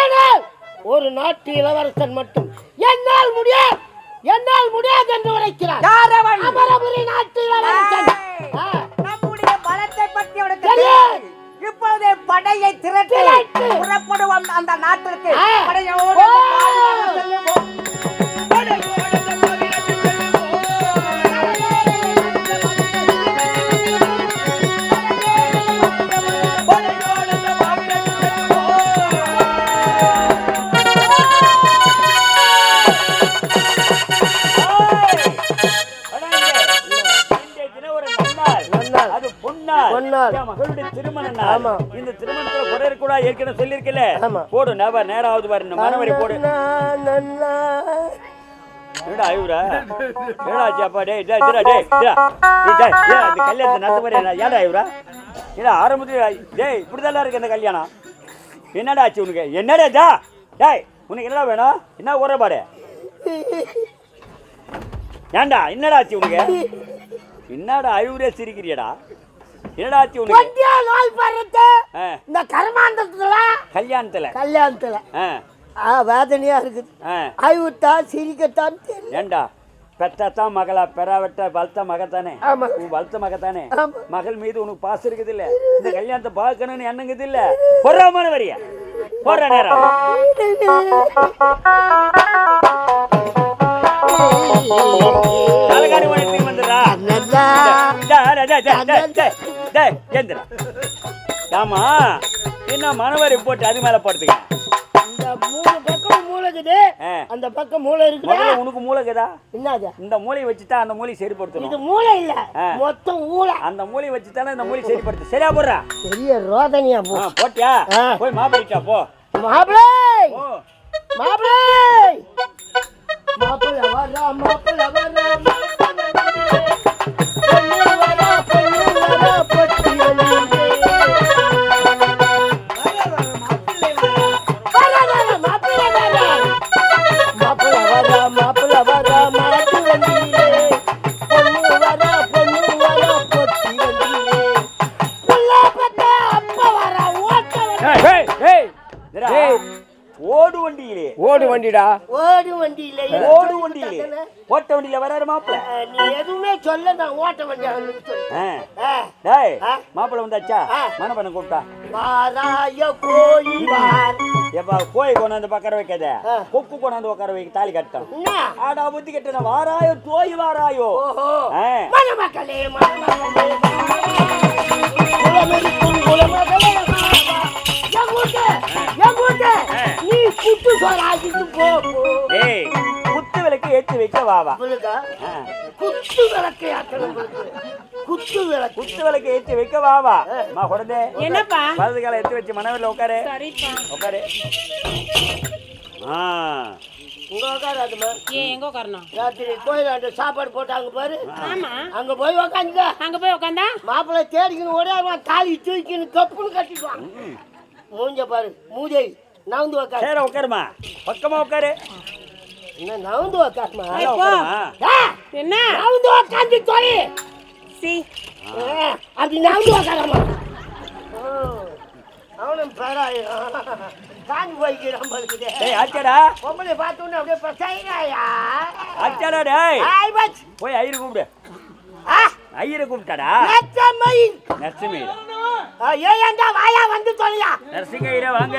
ஆனால் ஒரு நாட்டு இளவரசன் மட்டும் என்னால் முடியாது என்னால் முடியாது என்று உரைக்கிறார் அமரபுரி நாட்டு இளவரசன் நம்முடைய பலத்தை பற்றி அவனுக்கு. இப்பொழுதே படையை திரட்டி. புறப்படுவோம் அந்த நாட்டிற்கு. படையோடு பொன்னாள் பொன்னாள். என் மகளுடைய திருமண ஆமா. இந்த திருமணத்துல குறை கூட ஏற்கனவே சொல்லிருக்கல ஆமா. போடு நேபா நேரம் ஆகுது பாரு இந்த மனவரை போடு. என்னடா ஐயூரா டேய் டேய் டேய் டேய் டேய். டேய், டேய் ஏன் இந்த கல்யாணத்தை நடத்த என்ன ஏடா ஐயூரா ஏடா ஆரம்பத்துல டேய் இப்படிதான் இருக்கு இந்த கல்யாணம். என்னடா ஆச்சு உனக்கு? என்னடா ஜா டேய் உனக்கு என்னடா வேணும்? என்ன உரப்பாடு ஏன்டா என்னடா ஆச்சு உனக்கு? என்னடா அழுவுரே சிரிக்கிறியடா? என்னடா ஆச்சு உனக்கு? படுறது ஆ, இந்த கர்மாந்தத்துல கல்யாணத்துல? கல்யாணத்துல. ஆ. வேதனையா இருக்குது. அழுவித்தான் சிரிக்கத்தான் ஏண்டா? பெத்தத்தான் மகளா பெறாவட்ட வளர்த்த மகத்தானே. உன் வளர்த்த மகத்தானே. மகள் மீது உனக்கு பாசம் இருக்குது. இல்ல இந்த கல்யாணத்தை பார்க்கணும்னு எண்ணங்குது இல்ல பொறாமன வரியா போற நேரம். அழகான ஏந்திரா. ஆமா என்ன மனவரை போட்டு அது மேல போடுறதுக்கு இந்த மூணு பக்கம் மூளை இருக்குது ஆ. அந்த பக்கம் மூளை இருக்குதா? முதல்ல உனக்கு மூளைக்குதா என்னது? இந்த மூளையை வச்சுட்டா அந்த மூலையை இது சரிப்படுத்தணும் மூளை இல்ல. மொத்தம் ஊளை அந்த மூலையை வச்சுட்டானே இந்த மூலையை சரிப்படுத்து. சரியா போடுறா? பெரிய ரோதனையா போ. போட்டியா. போய் மாப்பிடிச்சா போ. மாப்பிளை வண்டிடா. ஓடு வண்டியில. ஓடு வண்டியிலே. ஓட்ட வண்டியில வராரு மாப்பிள நீ எதுவுமே சொல்ல. நான் ஓட்ட வண்டி டேய். மாப்பிள வந்தாச்சா? ஆ. மனப்பண்ண கூப்பிட்டா. வாராய கோழி வார் எப்பா கோயை கொண்டாந்து பக்கற வைக்காத. கொக்கு கொண்டாந்து உட்கார வைக்க தாலி கட்டம் ஆடா புத்தி கட்டன வாராயோ தோய் வாராயோ. மணமக்களே மணமக்களே. குலமெரிக்கும் குலமகளே வா, வா. குத்து சோறு ஆக்கிட்டு போ போ. ஏய் குத்து விளக்கு ஏத்தி வைக்க புரியுதா? ஆ. குத்து விளக்கு ஏத்தணும் உங்களுக்கு. குத்து விளக்கு குத்து விளக்கு ஏத்தி வைக்க வாவா மா குழந்தை என்னப்பா? வலது காலை எடுத்து வச்சு மனவரில் உட்காரு. சரிப்பா. உட்காரு. ஆ. உங்க உட்காராதுமா ஏன் எங்க உட்காரணும்? ராத்திரி கோயிலாண்ட சாப்பாடு போட்டாங்க பாரு. ஆமா. அங்க போய் உக்காந்துக்க. அங்க போய் உட்காந்தா மாப்பிள்ளை தேடிக்கணும் ஓடியாருவான் தாலி தூக்கின்னு கப்புன்னு கட்டிடுவான் மூஞ்ச பாரு. மூஞ்சை நவுந்து உக்காரு. சரி உட்காருமா பக்கமா உட்காரு என்ன நவுந்து உக்காருமா? என்ன? நவுந்து உக்காந்து தொலை. சி. அப்படி நவுந்து உக்காரமா? அவனும் பேராய் காஞ்சி போய்க்கிறான் பலுக்குதே டேய் ஆச்சாடா. பொம்பளை பார்த்தோன்னு அப்படியே பசாயிராயா ஆச்சாடா டேய். ஆய் பச். போய் ஐயரை கூப்பிடு ஐயரை கூப்பிட்டாடா நரசிங்க ஆ, ஏன்டா வாயா வந்து தொலையா? நரசிங்க ஐயரா வாங்க.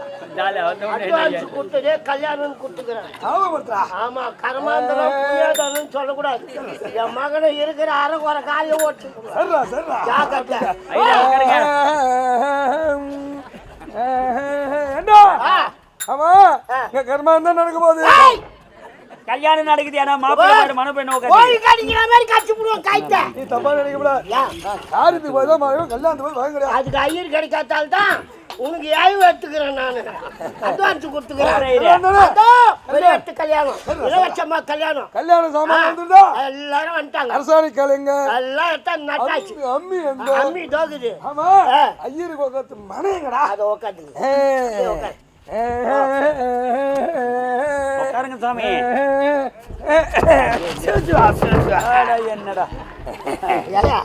ஜாலியா வந்த கொடுத்ததே கல்யாணம் கொடுத்துக்கிறேன் ஆமா கர்மாந்திரம் புரியாதன்னு சொல்லக்கூடாது. என் மகனை இருக்கிற அரை குறை காலையை ஓட்டு. ஆமா இங்க கர்மாந்தம் நடக்க போகுது. கல்யாணம் நடக்குது ஏன்னா மாப்பிள்ளை பாரு மனு பெண்ணு உட்காரு கோழி கடிக்கிற மாதிரி கைத்த. நீ தப்பா நினைக்க கூடாது? காரியத்துக்கு போய் தான் கல்யாணத்துக்கு போய் வாங்க கிடையாது. அதுக்கு ஐயர் கிடைக்காதால் தான் உனக்கு ஏழு எடுத்துக்கிறேன் நானு? அட்வான்ஸ் கொடுத்துக்கிறேன். கல்யாணம். இளவச்சம்மா கல்யாணம். கல்யாண சாமான் வந்துட்டா எல்லாரும் வந்துட்டாங்க. அரசாணி கலைங்க எல்லாம் எடுத்தா நட்டாச்சு. அம்மி, அம்மி எங்க அம்மி தோக்குது. ஆமா. ஐயருக்கு உட்காந்து மனைங்கடா அதை உக்காந்துங்க உட்காருங்க சாமி. என்னடா. ஏயா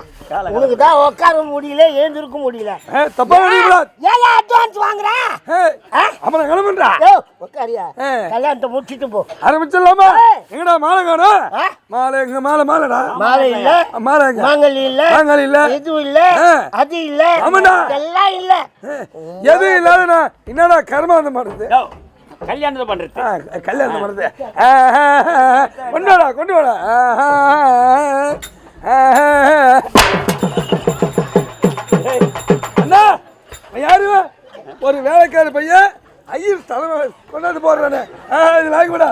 உனக்கு தான் உட்கார முடியல எழுந்திருக்க முடியல. தப்பா நினைக்கூடாது ஏயா அட்வான்ஸ் வாங்குற? ஆ? அப்புறம் கிளம்புன்றா உட்காரியா. கல்யாணத்தை முடிச்சிட்டு போ. ஆரம்பிச்சிடலாமா. எங்கடா மாலை காணும்? மாலை எங்க மாலை மாலைடா. மாலை இல்ல. மாலை எங்க? மாங்கல் இல்ல. மாங்கல் இல்ல. இது இல்ல. அது இல்ல. ஆமாண்டா. எல்லாம் இல்ல. எது இல்லாதண்ணா என்னடா கர்மாந்தம் பண்ணுது யோ, கல்யாணத்தை பண்றது. ஆ, கல்யாணம் பண்ணுது கொண்டு வாடா கொண்டு வாடா. அண்ணா யாரு? ஒரு வேலைக்கார பையன் ஐயர் தலைமை கொண்டாந்து போடுறானே. இது வாங்கி விடா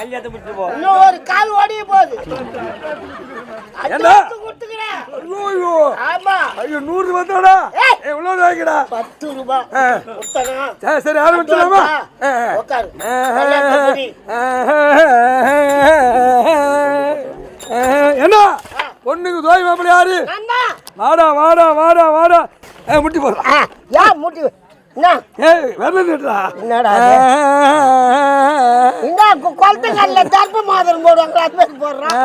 கல்யாணத்தை முடிச்சு போ. இன்னும் ஒரு கால் ஓடிய போகுது. ஐயோ. ஆமா. ஐயோ நூறு ரூபாய் இவ்வளோ வாங்கிடா பத்து ரூபாய் சரி சரி ஆரம்பிச்சிடலாமா. என்ன? பொண்ணுக்கு தோய் மாப்பிள்ள யாரு? வாடா வாடா வாடா வாடா. ஏ முட்டி போடுறா யா மூட்டி என்ன ஏய் வரல நின்றா என்னடா இது? இந்த கு- குளத்துக்கல்ல தர்ப்ப மாதம் போடுவாங்களா மாதிரி போடுறான்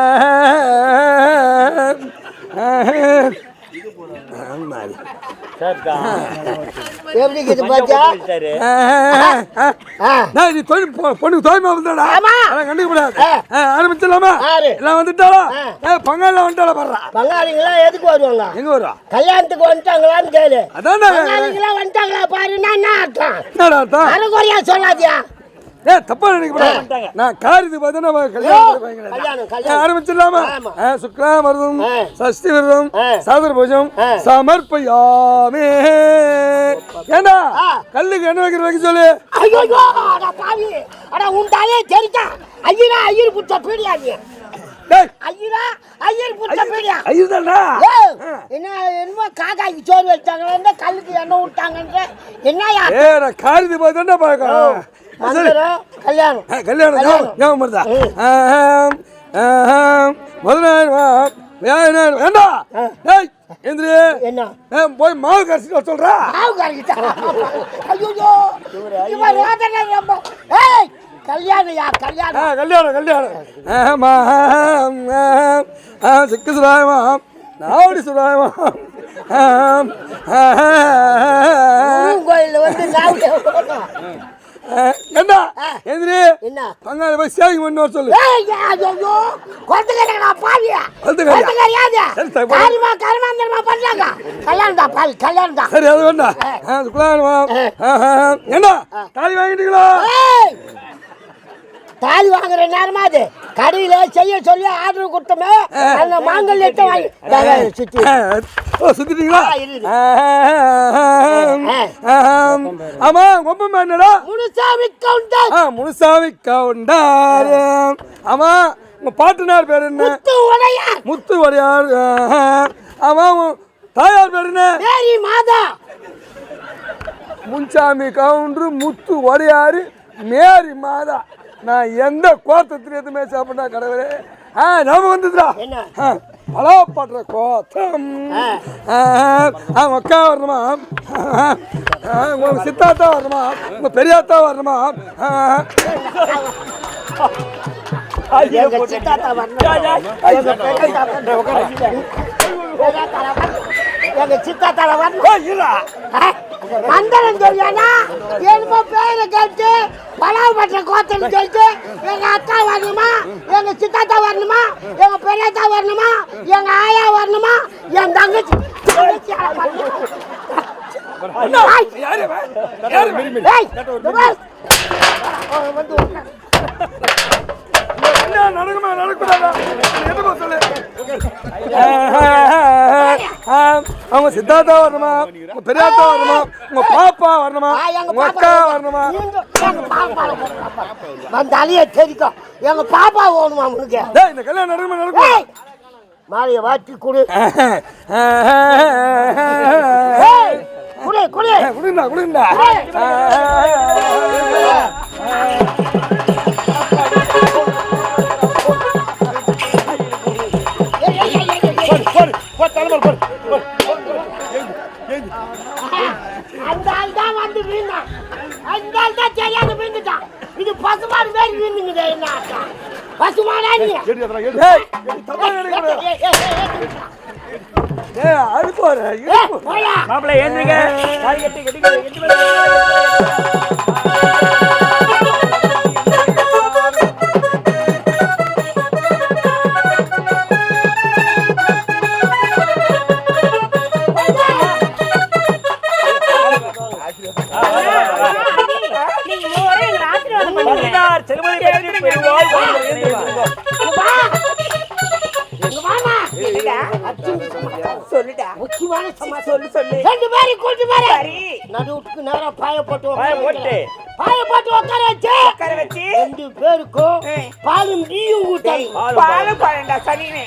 எப்படி இருக்குது பாத்தியா சரி ஆ, நீ தொழில் பொண்ணுக்கு தோய் மாப்பிள்ளடா ஆமா. கண்டுக்க முடியாது. ஆரம்பிச்சிடலாமா. எல்லாம் வந்துட்டாளா பங்காளில வந்துட்டாளா பாடுறா எதுக்கு வருவாங்க எங்க வருவா கல்யாணத்துக்கு வந்துட்டாங்களான்னு கேளு பங்காளிங்களாம் வந்துட்டாங்களா பாருன்னா என்ன அர்த்தம் என்னடா அர்த்தம் சொல்லாதியா ஏ தப்பா நினைக்கப்படாது. நான் காரியத்துக்கு பார்த்தா நம்ம கல்யாணம் ஆரம்பிச்சிடலாமா? சுக்லாமருதம் ஆ. சஷ்டி விரதம். சாதர பூஜம். சமர்ப்பயாமே. ஏண்டா. கல்லுக்கு என்ன வைக்கிற வைக்க சொல்லு. ஐயோ பாவி. அட உன் தலையே தெரிச்சா ஐயரா ஐயர் புடிச்ச பீடியா நீ. ஐயரா ஐயர் புடிச்ச பீடியா. ஐயர்தான்டா ஏய், என்ன என்னமோ காக்காய்க்கு சோறு வச்சாங்களா கல்லுக்கு எண்ணெய் விட்டாங்கன்ற என்னயா ஏ நான் காரியத்துக்கு பார்த்தா பார்க்கணும். சரி மந்திரம் கல்யாணம். கல்யாணம். ஞாபகம் வருதா? ம். ஆஹாம், ஆஹாம், முதல் நாள் வியாழன் வேண்டா ஏய் எந்திரி என்ன? ஏ, போய் மாவு கரைச்சிட்டு சொல்றா? மாவு கரைக்கிட்டா ஐயோ இவன் ரோதனை ரொம்ப? ஏய் ஆ, கல்யாணம் கல்யாணம். கல்யாணம் ஆமா ஆ சிக்கு சுராயமா நாவடி சுராயமா கோயில்ல வந்து என்ன எந்திரி என்ன பங்காளி போய் சேவிங் பண்ணி வர சொல்லு ஐயோ கொத்துக்கறா பாவியா போடு. காரியமா கர்மாந்தரமா பண்றாங்க கல்யாணம் தான் பால் கல்யாணம் தான் சரி அது வேண்டாம் ஆ, சுக்லாயமா என்ன தாலி வாங்கிட்டீங்களா தாலி வாங்குற நேரமா அது கடையில செய்ய சொல்லி ஆர்டர் கொடுத்தோமே அந்த மாங்கல்யத்தை வாங்கி சுத்தி ஓ சுத்திட்டீங்களா. ஆமா ஒப்பம் என்னடா முனுசாமி கவுண்டர். ஆ முனுசாமி கவுண்டார். ஆமா உங்க பாட்டுனார் பேர் என்ன? முத்து உடையார். முத்து வடியார் ஆஹா. ஆமா தாயார் பேர் என்ன? மேரி மாதா. முன்சாமி கவுண்டரு முத்து வடியாரு மேரி மாதா. நான் எந்த கோத்தத்துல எதுவுமே சாப்பிட்டா கடவுளே. ஆ ஞாபகம் வந்துதுடா என்ன? பலாப்படுற கோத்தம் அக்கா வரணுமா? உங்க சித்தாத்தா வரணுமா? உங்க பெரியாத்தா வரணுமா? எங்க சித்தாத்தால வரணும். மந்திரம் சொல்லியானா என்னமோ பேரை கேட்டு பலாவப்பட்ட கோத்தல் சொல்லிட்டு எங்க அக்கா வரணுமா எங்க சித்தாத்தா வரணுமா எங்க பெரியத்தா வரணுமா எங்க ஆயா வரணுமா என் தங்கச்சி தங்கச்சியால என்ன நடக்குமா நடக்கூடாதா எதுமா சொல்லு அவங்க சித்தார்த்தா வரணுமா உங்க பெரியாத்தா வரணுமா உங்க பாப்பா வரணுமா உங்க அக்கா. வரணுமா. அந்த அழிய தெரிக்கும் எங்க பாப்பா ஓணுமா உனக்கு டேய் இந்த கல்யாணம் நடக்குமா நடக்குமா மாலையை வாட்டி கொடு குடு குடு ஏய், குடுங்கடா ஏய். அந்த ஆள் தான் வந்து வீணான் அந்த ஆள் தான் தெரியாத வீழ்ந்துட்டான் இது பசுமாடு வேறு வீணுங்குது என்ன ஆட்டம்? பசுமாடா நீ ஏய், தப்பா சொல்லுடா. முக்கியமான சமாச்சாரம் சொல்லு சொல்லு. ரெண்டு பேரும் கூட்டி பாரு. சரி. நடுவுக்கு நேரா பாய போட்டு உட்கார பாய போட்டு. வைக்கிறேன். பாய போட்டு உட்கார வச்சு. உட்கார வச்சு. ரெண்டு பேருக்கும். பாலும் டீயும் பால் பாலும் பழண்டா சனினே